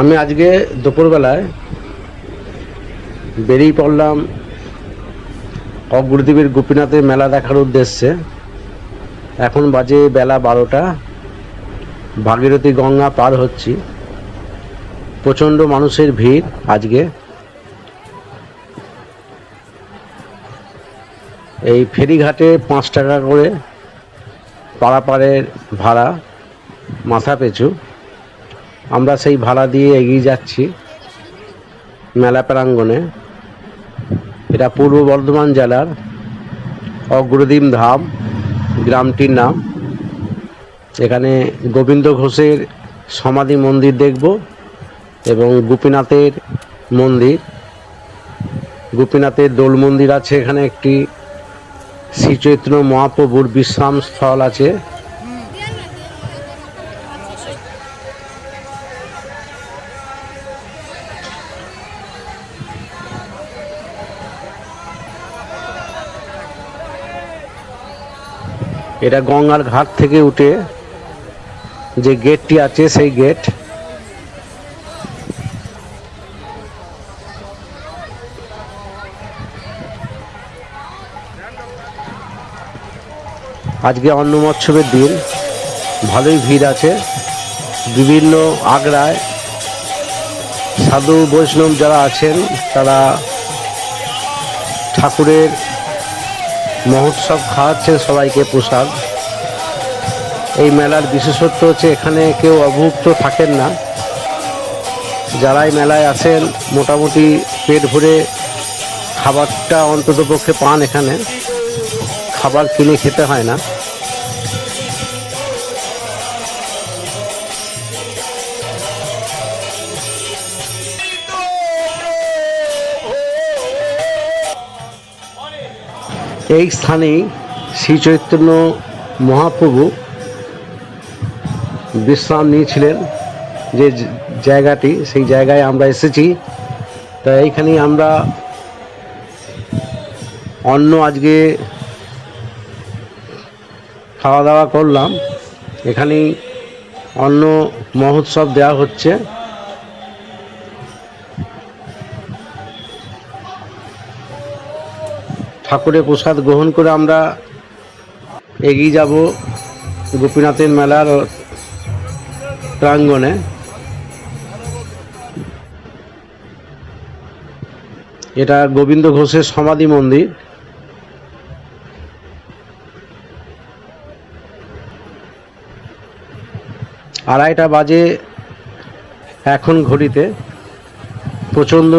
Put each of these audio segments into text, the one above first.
আমি আজকে দুপুরবেলায় বেরিয়ে পড়লাম অগ্রদ্বীপের গোপীনাথের মেলা দেখার উদ্দেশ্যে। এখন বাজে বেলা বারোটা। ভাগীরথী গঙ্গা পার হচ্ছি। প্রচণ্ড মানুষের ভিড় আজকে। এই ফেরিঘাটে পাঁচ টাকা করে পারাপারের ভাড়া মাথা পিছু আমরা সেই ভাড়া দিয়ে এগিয়ে যাচ্ছি মেলা প্রাঙ্গণে। এটা পূর্ব বর্ধমান জেলার অগ্রদীপ ধাম গ্রামটির নাম। এখানে গোবিন্দ ঘোষের সমাধি মন্দির দেখব এবং গোপীনাথের মন্দির। গোপীনাথের দোল মন্দির আছে, এখানে একটি শ্রীচৈতন্য মহাপ্রভুর বিশ্রাম স্থল আছে। এটা গঙ্গার ঘাট থেকে উঠে যে গেটটি আছে, সেই গেট। আজকে অন্ন মৎসবের দিন। ভালোই ভিড় আছে। বিভিন্ন আগ্রায় সাধু, বৈষ্ণব যারা আছেন, তারা ঠাকুরের মহোৎসব খাওয়াচ্ছেন সবাইকে প্রসাদ। এই মেলার বিশেষত্ব হচ্ছে এখানে কেউ অভুক্ত থাকেন না। যারাই মেলায় আসেন মোটামুটি পেট ভরে খাবারটা অন্ততপক্ষে পান এখানে। খাবার কিনে খেতে হয় না। এই স্থানেই শ্রী চৈতন্য মহাপ্রভু বিশ্রাম নিয়েছিলেন যে জায়গাটি, সেই জায়গায় আমরা এসেছি। তা এইখানেই আমরা অন্য আজকে খাওয়া দাওয়া করলাম। এখানেই অন্ন মহোৎসব দেওয়া হচ্ছে। ঠাকুরের প্রসাদ গ্রহণ করে আমরা এগিয়ে যাব গোপীনাথের মেলার প্রাঙ্গণে। এটা গোবিন্দ ঘোষের সমাধি মন্দির। আড়াইটা বাজে এখন ঘড়িতে। প্রচণ্ড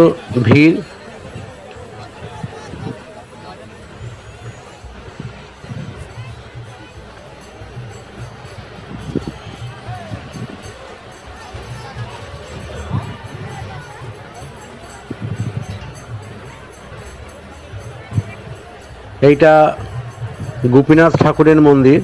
ভিড়। এইটা গোপীনাথ ঠাকুরের মন্দির।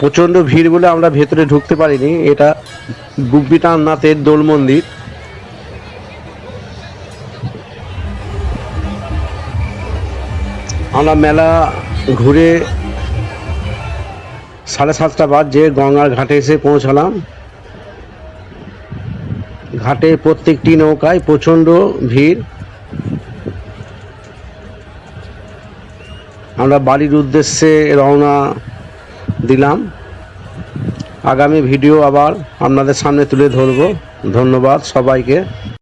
প্রচণ্ড ভিড় বলে আমরা ভেতরে ঢুকতে পারিনি। এটা গুব্বিটানাথের দোল মন্দির আমরা মেলা ঘুরে সাড়ে সাতটা বাদ বাজে গঙ্গার ঘাটে এসে পৌঁছালাম। ঘাটে প্রত্যেকটি নৌকায় প্রচণ্ড ভিড়। আমরা বাড়ির উদ্দেশ্যে রওনা দিলাম। আগামী ভিডিও আবার আপনাদের সামনে তুলে ধরব। ধন্যবাদ সবাইকে।